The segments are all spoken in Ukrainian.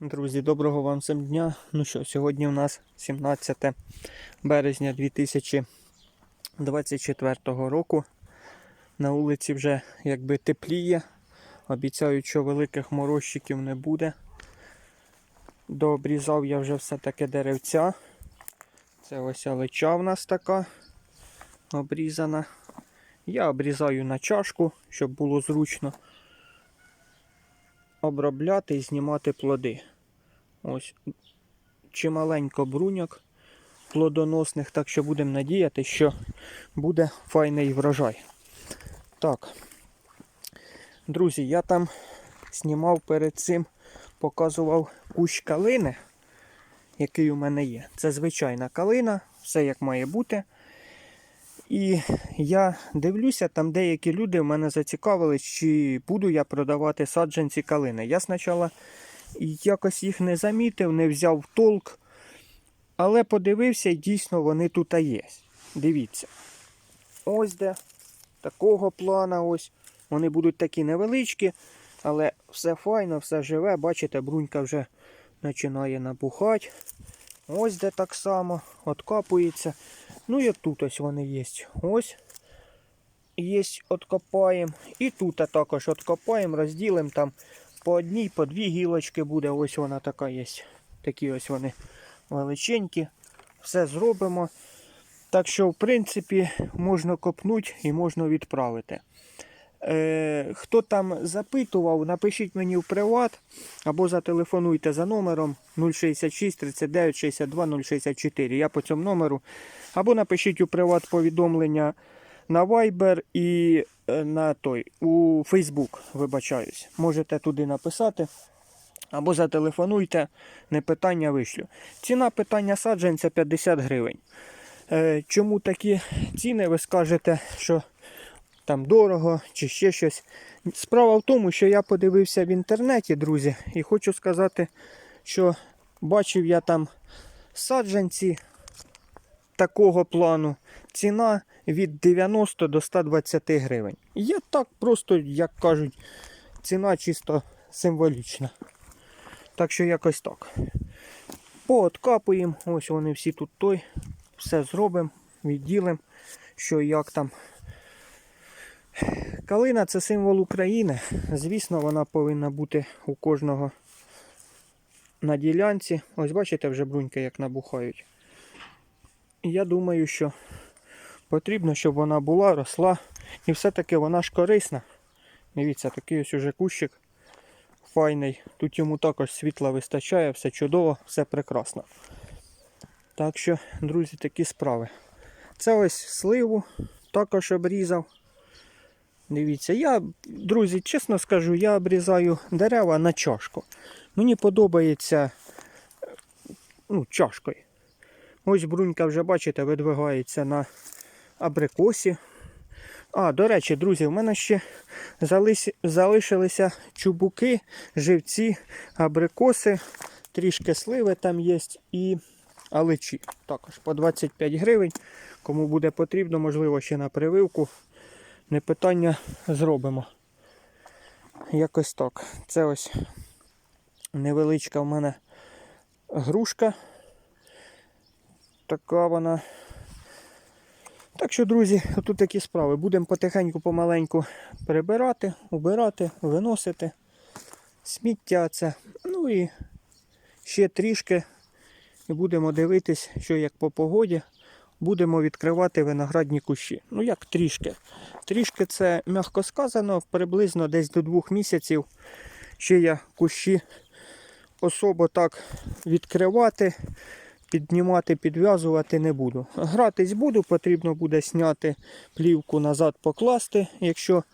Друзі, доброго вам всім дня. Ну що, сьогодні у нас 17 березня 2024 року. На вулиці вже якби тепліє. Обіцяють, що великих морозчиків не буде. Дообрізав я вже все таке деревця. Це ось алеча в нас така обрізана. Я обрізаю на чашку, щоб було зручно обробляти і знімати плоди. Ось чималенько бруньок плодоносних, так що будемо надіяти, що буде файний врожай. Так, друзі, я там знімав перед цим, показував кущ калини, який у мене є. Це звичайна калина, все як має бути. І я дивлюся, там деякі люди в мене зацікавились, чи буду я продавати саджанці калини. Я спочатку якось їх не замітив, не взяв толк, але подивився дійсно вони тут є. Дивіться. Ось де такого плана ось. Вони будуть такі невеличкі, але все файно, все живе. Бачите, брунька вже починає набухати. Ось де так само откапується. Ну і тут ось вони є. Ось. Є, откопаємо. І тут також откопаємо, розділимо там по одній, по дві гілочки буде. Ось вона така є. Такі ось вони величенькі. Все зробимо. Так що, в принципі, можна копнути і можна відправити. Е, хто там запитував, напишіть мені в приват або зателефонуйте за номером 066 39 62 064. Я по цьому номеру. Або напишіть у приват повідомлення на Viber і е, на той у Facebook, вибачаюсь. Можете туди написати. Або зателефонуйте, не питання вишлю. Ціна питання саджанця 50 гривень. Е, чому такі ціни? Ви скажете, що там дорого чи ще щось. Справа в тому, що я подивився в інтернеті, друзі, і хочу сказати, що бачив я там саджанці такого плану. Ціна від 90 до 120 гривень. Я так просто, як кажуть, ціна чисто символічна. Так що якось так. Пооткапуємо, ось вони всі тут той. Все зробимо, відділимо, що як там. Калина це символ України. Звісно, вона повинна бути у кожного на ділянці. Ось бачите, вже бруньки як набухають. Я думаю, що потрібно, щоб вона була, росла. І все-таки вона ж корисна. Дивіться, такий ось уже кущик файний. Тут йому також світла вистачає, все чудово, все прекрасно. Так що, друзі, такі справи. Це ось сливу також обрізав. Дивіться, я, друзі, чесно скажу, я обрізаю дерева на чашку. Мені подобається ну, чашкою. Ось брунька вже, бачите, видвигається на абрикосі. А, до речі, друзі, в мене ще залиш... залишилися чубуки, живці, абрикоси, трішки сливи там є і аличі. Також по 25 гривень. Кому буде потрібно, можливо, ще на прививку. Не питання зробимо. Якось так. Це ось невеличка в мене грушка. Така вона. Так що, друзі, тут такі справи. Будемо потихеньку помаленьку прибирати, убирати, виносити. Сміття це. Ну і ще трішки. І будемо дивитись, що як по погоді. Будемо відкривати виноградні кущі. Ну як трішки. Трішки це м'яко сказано, приблизно десь до двох місяців. Ще я кущі особо так відкривати, піднімати, підв'язувати не буду. Гратись буду, потрібно буде зняти плівку назад, покласти, якщо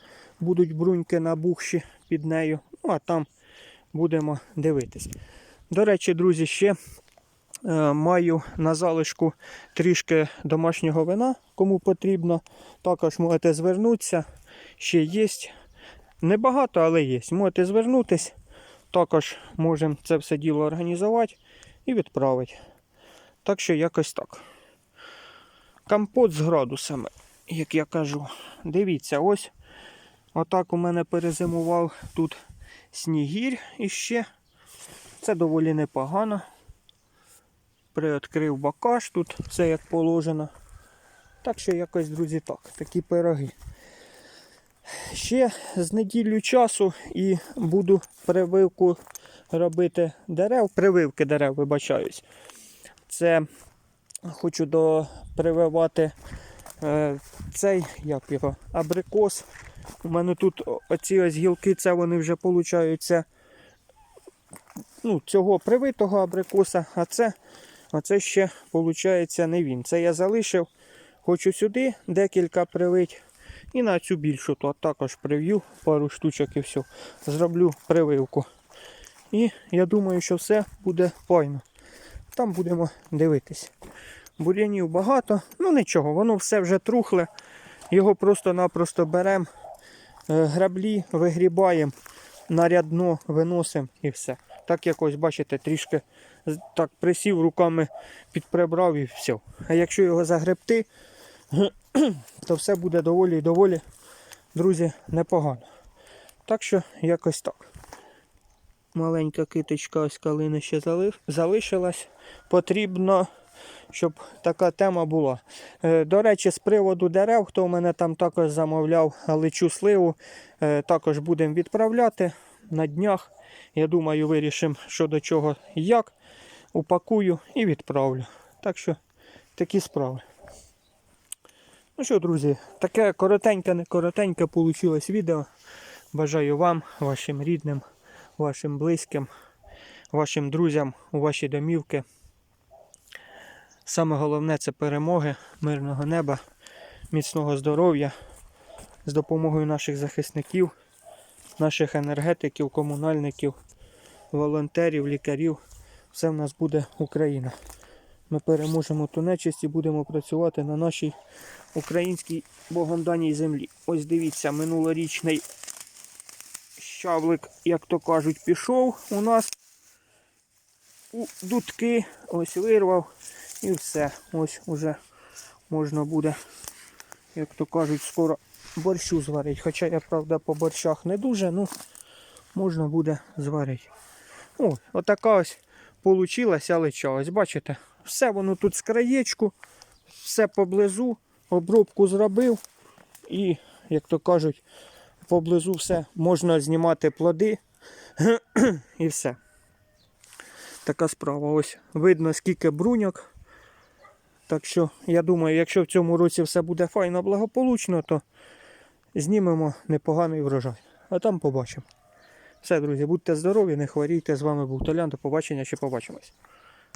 будуть бруньки набухші під нею. Ну а там будемо дивитись. До речі, друзі, ще Маю на залишку трішки домашнього вина, кому потрібно. Також можете звернутися. Ще є. Небагато, але є. Можете звернутися. Також можемо це все діло організувати і відправити. Так що якось так. Компот з градусами, як я кажу. Дивіться, ось. Отак у мене перезимував тут снігір іще. Це доволі непогано. Приоткрив бакаш тут, все як положено. Так що якось, друзі, так, такі пироги. Ще з неділю часу і буду прививку робити дерев, прививки дерев, вибачаюсь. Це хочу до прививати е, цей, як його, абрикос. У мене тут оці ось гілки, це вони вже получаються ну, цього привитого абрикоса, а це, оце ще виходить не він. Це я залишив. Хочу сюди декілька привить. І на цю більшу то також прив'ю пару штучок і все. Зроблю прививку. І я думаю, що все буде файно. Там будемо дивитись. Бур'янів багато, ну нічого, воно все вже трухле. Його просто-напросто беремо, граблі вигрібаємо, на рядно виносимо і все. Так якось, бачите, трішки так присів, руками підприбрав і все. А якщо його загребти, то все буде доволі і доволі, друзі, непогано. Так що якось так. Маленька киточка ось калини ще залишилась. Потрібно, щоб така тема була. Е, До речі, з приводу дерев, хто в мене там також замовляв личу сливу, е, також будемо відправляти на днях. Я думаю, вирішимо, що до чого і як. Упакую і відправлю. Так що такі справи. Ну що, друзі, таке коротеньке, не коротеньке вийшло відео. Бажаю вам, вашим рідним, вашим близьким, вашим друзям у ваші домівки. Саме головне це перемоги, мирного неба, міцного здоров'я з допомогою наших захисників, наших енергетиків, комунальників, волонтерів, лікарів. Все в нас буде Україна. Ми переможемо ту нечисть і будемо працювати на нашій українській Богом даній землі. Ось дивіться, минулорічний щавлик, як то кажуть, пішов у нас у дудки, ось вирвав і все. Ось уже можна буде, як то кажуть, скоро борщу зварити. Хоча я, правда, по борщах не дуже, ну можна буде зварити. О, отака ось получилася лича. Ось бачите, все воно тут з краєчку, все поблизу, обробку зробив і, як то кажуть, поблизу все можна знімати плоди і все. Така справа. Ось видно, скільки бруньок. Так що, я думаю, якщо в цьому році все буде файно благополучно, то знімемо непоганий врожай. А там побачимо. Все, друзі, будьте здорові, не хворійте. З вами був Толян. До побачення, ще побачимось.